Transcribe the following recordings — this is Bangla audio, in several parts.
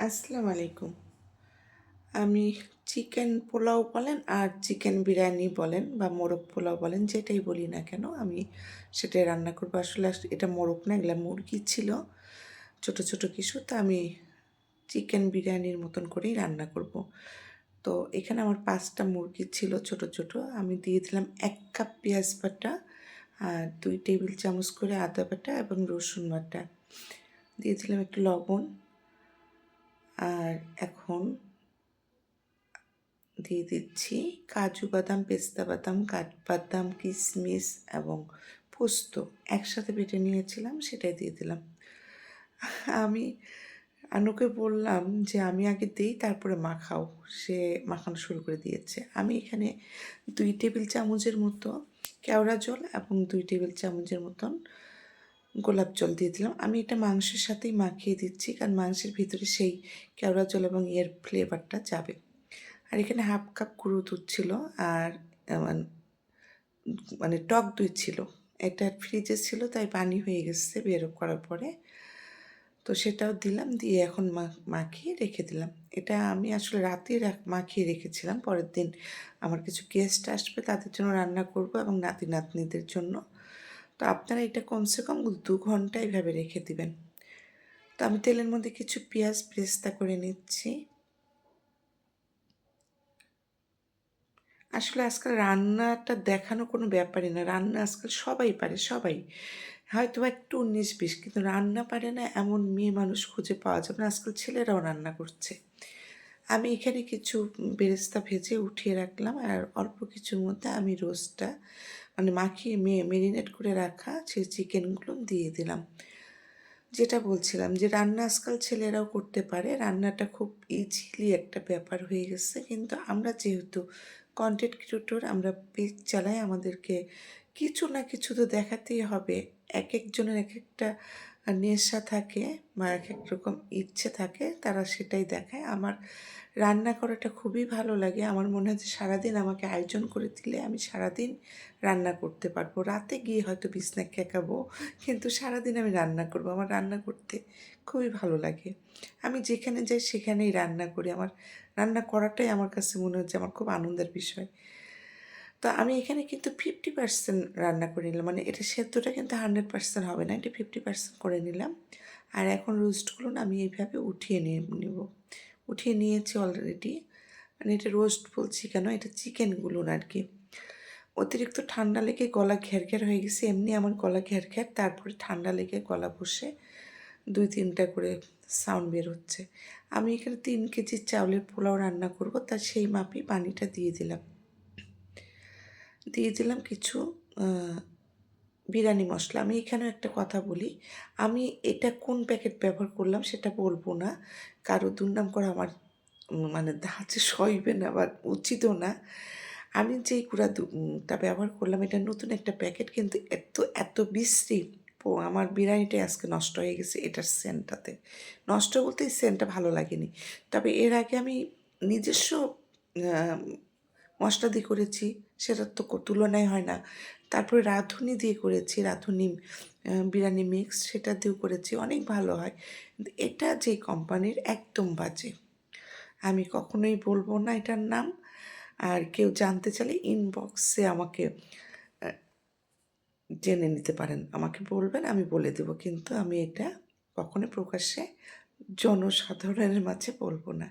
আসসালামু আলাইকুম। আমি চিকেন পোলাও বলেন আর চিকেন বিরিয়ানি বলেন বা মোরগ পোলাও বলেন, যেটাই বলি না কেন, আমি সেটাই রান্না করব। আসলে আস- এটা মোরগ না, এগুলো মুরগি ছিল, ছোট ছোট কিছু, তো আমি চিকেন বিরিয়ানির মতন করেই রান্না করব। তো এখানে আমার পাঁচটা মুরগি ছিল ছোট ছোট, আমি দিয়ে দিলাম এক কাপ পেঁয়াজ বাটা আর দুই টেবিল চামচ করে আদা বাটা এবং রসুন বাটা। দিয়ে দিলাম একটু লবণ আর এখন দিয়ে দিচ্ছি কাজু বাদাম, পেস্তা বাদাম, কাঠবাদাম, কিশমিশ এবং পোস্ত। একসাথে বেটে নিয়েছিলাম, সেটাই দিয়ে দিলাম। আমি আনুকে বললাম যে, আমি আগে দিই, তারপরে মাখাও। সে মাখানো শুরু করে দিয়েছে। আমি এখানে দুই টেবিল চামচের মতো কেওড়া জল এবং দুই টেবিল চামচের মতন গোলাপ জল দিয়ে দিলাম। আমি এটা মাংসের সাথেই মাখিয়ে দিচ্ছি, কারণ মাংসের ভিতরে সেই কেওড়া জল এবং এর ফ্লেভারটা যাবে। আর এখানে হাফ কাপ গুঁড়ো দুধ ছিল আর মানে টক দই ছিল। এটা ফ্রিজে ছিল, তাই পানি হয়ে গেছে বের করার পরে। তো সেটাও দিলাম, দিয়ে এখন মাখিয়ে রেখে দিলাম। এটা আমি আসলে রাতে মাখিয়ে রেখেছিলাম। পরের দিন আমার কিছু গেস্ট আসবে, তাদের জন্য রান্না করব এবং নাতি নাতনিদের জন্য। তো আপনারা এটা কমসে কম দু ঘণ্টা এইভাবে রেখে দিবেন। তো আমি তেলের মধ্যে কিছু পেঁয়াজ পেস্তা করে নিচ্ছি। আসলে আজকাল রান্নাটা দেখানো কোনো ব্যাপারই না, রান্না আজকাল সবাই পারে, সবাই। হয়তো একটু উনিশ বিশ, কিন্তু রান্না পারে না এমন মেয়ে মানুষ খুঁজে পাওয়া যাবে না আজকাল ছেলেরাও রান্না করছে। আমি এখানে কিছু বেরেস্তা ভেজে উঠিয়ে রাখলাম, আর অল্প কিছুর মধ্যে আমি রোস্টটা মানে মাখিয়ে মেয়ে মেরিনেট করে রাখা সেই চিকেনগুলো দিয়ে দিলাম। যেটা বলছিলাম যে রান্না আজকাল ছেলেরাও করতে পারে। রান্নাটা খুব ইজিলি একটা ব্যাপার হয়ে গেছে। কিন্তু আমরা যেহেতু কন্টেন্ট ক্রিয়েটর আমরা পেজ চালাই, আমাদেরকে কিছু না কিছু তো দেখাতেই হবে। এক একজনের এক একটা নেশা থাকে বা এক এক রকম ইচ্ছে থাকে, তারা সেটাই দেখায়। আমার রান্না করাটা খুবই ভালো লাগে। আমার মনে হয় যে সারাদিন আমাকে আয়োজন করে দিলে আমি সারাদিন রান্না করতে পারব। রাতে গিয়ে হয়তো বিছনা কেকাবো কিন্তু সারাদিন আমি রান্না করব। আমার রান্না করতে খুবই ভালো লাগে। আমি যেখানে যাই সেখানেই রান্না করি। আমার রান্না করাটাই আমার কাছে মনে হচ্ছে আমার খুব আনন্দের বিষয়। তো আমি এখানে কিন্তু ফিফটি পার্সেন্ট রান্না করে নিলাম। মানে এটা সেদ্ধটা কিন্তু হান্ড্রেড পার্সেন্ট হবে না, এটা ফিফটি পার্সেন্ট করে নিলাম। আর এখন রোস্টগুলো আমি এইভাবে উঠিয়ে নিয়ে নেব। উঠিয়ে নিয়েছি অলরেডি মানে এটা রোস্ট বলছি কেন? এটা চিকেনগুলো আর কি। অতিরিক্ত ঠান্ডা লেগে গলা ঘের ঘের হয়ে গেছে, এমনি আমার গলা ঘের ঘের তারপরে ঠান্ডা লেগে গলা বসে দুই তিনটা করে সাউন্ড বের হচ্ছে। আমি এখানে তিন কেজি চাউলের পোলাও রান্না করব তার সেই মাপই পানিটা দিয়ে দিলাম। দিয়ে দিলাম কিছু বিরিয়ানি মশলা। আমি এখানেও একটা কথা বলি। আমি এটা কোন প্যাকেট ব্যবহার করলাম সেটা বলব না। কারও দুর্নাম করা আমার মানে ধাঁচে সইবে না বা উচিতও না। আমি যেই গুঁড়াটা ব্যবহার করলাম, এটা নতুন একটা প্যাকেট কিন্তু এত এত বিশ্রী। আমার বিরিয়ানিটাই আজকে নষ্ট হয়ে গেছে এটার সেন্টটাতে। নষ্ট বলতে এই সেন্টটা ভালো লাগেনি। তবে এর আগে আমি নিজস্ব মশলা দিয়ে করেছি। সেটার তো তুলনায় হয় না। তারপরে রাঁধুনি দিয়ে করেছি, রাঁধুনি বিরিয়ানি মিক্স সেটা দিয়েও করেছি, অনেক ভালো হয়। এটা যে কোম্পানির একদম বাজে। আমি কখনোই বলব না এটার নাম। আর কেউ জানতে চাইলে ইনবক্সে আমাকে জেনে নিতে পারেন। আমাকে বলবেন, আমি বলে দেবো। কিন্তু আমি এটা কখনো প্রকাশ্যে জনসাধারণের মাঝে বলব না।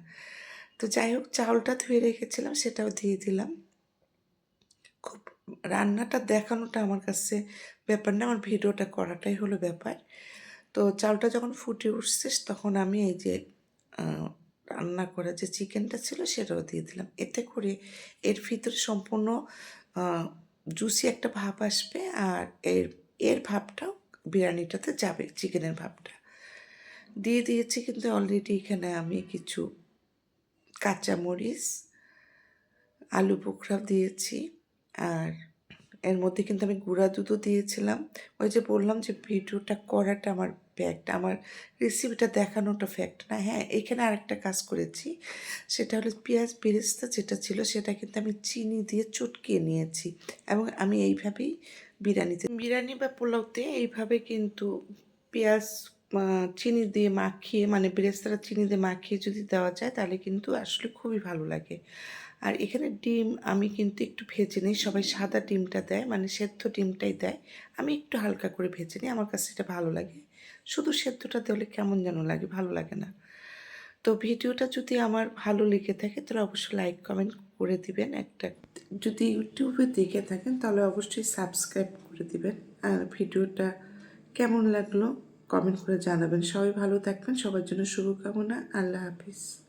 তো যাই হোক, চাউলটা ধুয়ে রেখেছিলাম, সেটাও দিয়ে দিলাম। খুব রান্নাটা দেখানোটা আমার কাছে ব্যাপার না, আমার ভিডিওটা করাটাই হলো ব্যাপার। তো চালটা যখন ফুটে উঠছে, তখন আমি এই যে রান্না করা যে চিকেনটা ছিল সেটাও দিয়ে দিলাম। এতে করে এর ভিতরে সম্পূর্ণ জুসি একটা ভাব আসবে আর এর এর ভাবটাও বিরিয়ানিটাতে যাবে, চিকেনের ভাবটা। দিয়ে দিয়েছি কিন্তু অলরেডি এখানে আমি কিছু কাঁচামরিচ, আলু বোখরা দিয়েছি। আর এর মধ্যে কিন্তু আমি গুঁড়া দুধও দিয়েছিলাম। ওই যে বললাম যে ভিডিওটা করাটা আমার ফ্যাক্ট আমার রেসিপিটা দেখানোটা ফ্যাক্ট না। হ্যাঁ এখানে আরেকটা কাজ করেছি, সেটা হলো পেঁয়াজ বেরেস্তা যেটা ছিল, সেটা কিন্তু আমি চিনি দিয়ে চটকিয়ে নিয়েছি এবং আমি এইভাবেই বিরিয়ানিতে, বিরিয়ানি বা পোলাওতে এইভাবে কিন্তু পেঁয়াজ চিনি দিয়ে মাখিয়ে মানে বেরেস্তাটা চিনি দিয়ে মাখিয়ে যদি দেওয়া যায়, তাহলে কিন্তু আসলে খুবই ভালো লাগে। আর এখানে ডিম আমি কিন্তু একটু ভেজে নিই। সবাই সাদা ডিমটা দেয় মানে সেদ্ধ ডিমটাই দেয়। আমি একটু হালকা করে ভেজে নিই, আমার কাছে এটা ভালো লাগে। শুধু সেদ্ধটা দিলে কেমন যেন লাগে, ভালো লাগে না। তো ভিডিওটা যদি আমার ভালো লেগে থাকে, তাহলে অবশ্যই লাইক, কমেন্ট করে দিবেন। একটা যদি ইউটিউবে দেখে থাকেন, তাহলে অবশ্যই সাবস্ক্রাইব করে দিবেন। আর ভিডিওটা কেমন লাগল? কমেন্ট করে জানাবেন। সবাই ভালো থাকবেন সবার জন্য শুভকামনা। আল্লাহ হাফিজ।